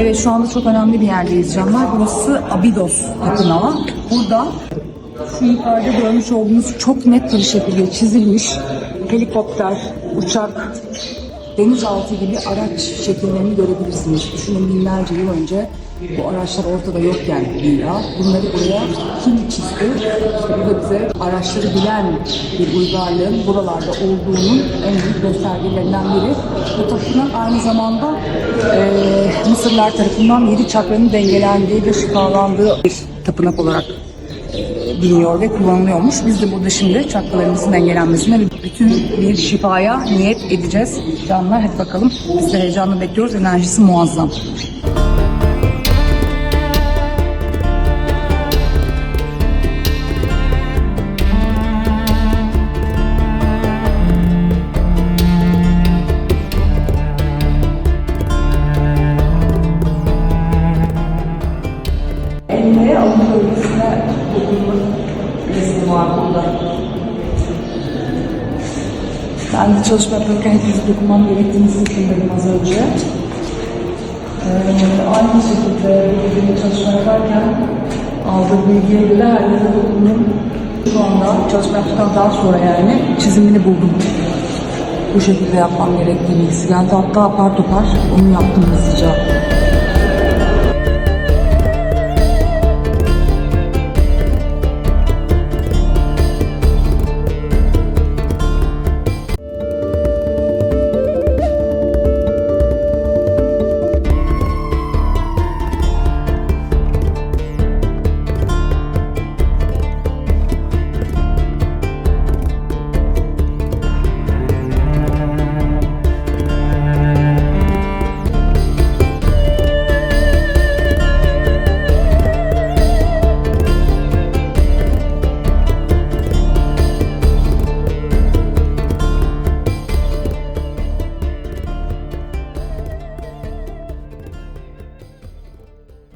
Evet şu anda çok önemli bir yerdeyiz canlar. Burası Abidos Tapınağı. Burada şu yukarıda görmüş olduğunuz çok net bir şekilde çizilmiş helikopter, uçak, denizaltı gibi araç şekillerini görebilirsiniz. Düşünün binlerce yıl önce bu araçlar ortada yokken dünya. Bunları buraya kim çizdi? İşte bu da bize araçları bilen bir uygarlığın buralarda olduğunun en büyük göstergelerinden biri. Bu tapınak aynı zamanda eee Mısırlar tarafından yedi çakranın dengelendiği ve şifalandığı bir tapınak olarak biliniyor ve kullanılıyormuş. Biz de burada şimdi çakralarımızın dengelenmesine bütün bir şifaya niyet edeceğiz. Canlar hadi bakalım. Biz de heyecanla bekliyoruz. Enerjisi muazzam. Burada. Ben de çalışma yaparken hepinize dokunmam gerektiğini düşündüm az önce. Ee, aynı şekilde bir çalışma yaparken aldığım bilgiye göre her yere dokundum. Şu anda çalışma yaptıktan daha sonra yani çizimini buldum. Bu şekilde yapmam gerektiğini hissediyorum. Hatta apar topar onu yaptım hızlıca.